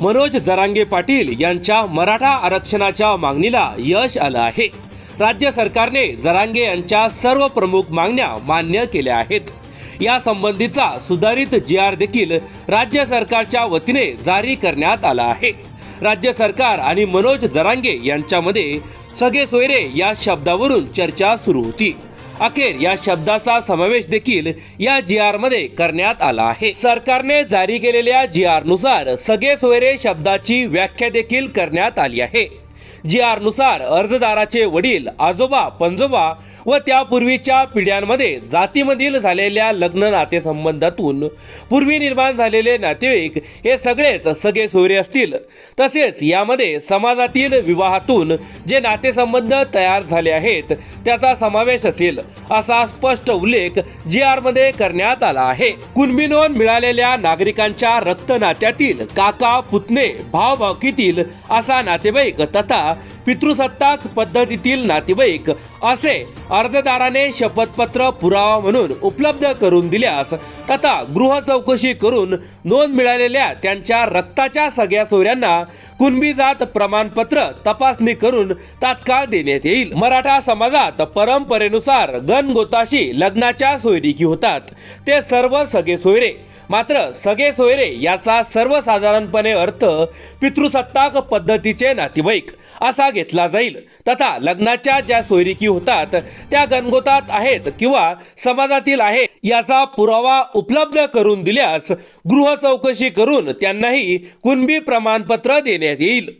मनोज जरांगे पाटील यांच्या मराठा आरक्षणाच्या मागणीला यश आलं आहे. राज्य सरकारने जरांगे यांच्या सर्व प्रमुख मागण्या मान्य केल्या आहेत. या संबंधीचा सुधारित जी आर देखील राज्य सरकारच्या वतीने जारी करण्यात आला आहे. राज्य सरकार आणि मनोज जरांगे यांच्यामध्ये सगळे सोयरे या शब्दावरून चर्चा सुरू होती. अखेर या शब्दाचा समावेश देखील या जी आरमध्ये करण्यात आला आहे. सरकारने जारी केलेल्या जी आरनुसार सगळे सोयरे शब्दाची व्याख्या देखील करण्यात आली आहे. जी आरनुसार अर्जदाराचे वडील आजोबा पंजोबा व त्यापूर्वीच्या पिढ्यांमध्ये जातीमधील झालेल्या लग्न नातेसंबंधातून पूर्वी निर्माण झालेले नातेवाईक हे सगळेच सगळे सोयरे असतील. तसेच यामध्ये समाजातील विवाहातून जे नातेसंबंध तयार झाले आहेत त्याचा समावेश असेल असा स्पष्ट उल्लेख जी आरमध्ये करण्यात आला आहे. कुणबी नोंद मिळालेल्या नागरिकांच्या रक्त नात्यातील काका पुतणे भाव भावकीतील असा नातेवाईक तथा पितृसत्ताक पद्धतीतील नातेवाईक असे अर्जदाराने शपथपत्र पुरावा म्हणून उपलब्ध करून दिल्यास तथा गृह चौकशी करून नोंद मिळालेल्या त्यांच्या रक्ताच्या सगळ्या सोयऱ्यांना कुणबी जात प्रमाणपत्र तपासणी करून तात्काळ देण्यात येईल. मराठा समाजात परंपरेनुसार गणगोताशी लग्नाच्या सोयरिकी होतात. ते सर्व सगळे सोयरे मात्र सगळे सोयरे याचा सर्वसाधारणपणे अर्थ पितृसत्ताक पद्धतीचे नातेवाईक असा घेतला जाईल. तथा लग्नाच्या ज्या सोयरिकी होतात त्या गणगोतात आहेत किंवा समाजातील आहे याचा पुरावा उपलब्ध करून दिल्यास गृह चौकशी करून त्यांनाही कुणबी प्रमाणपत्र देण्यात येईल.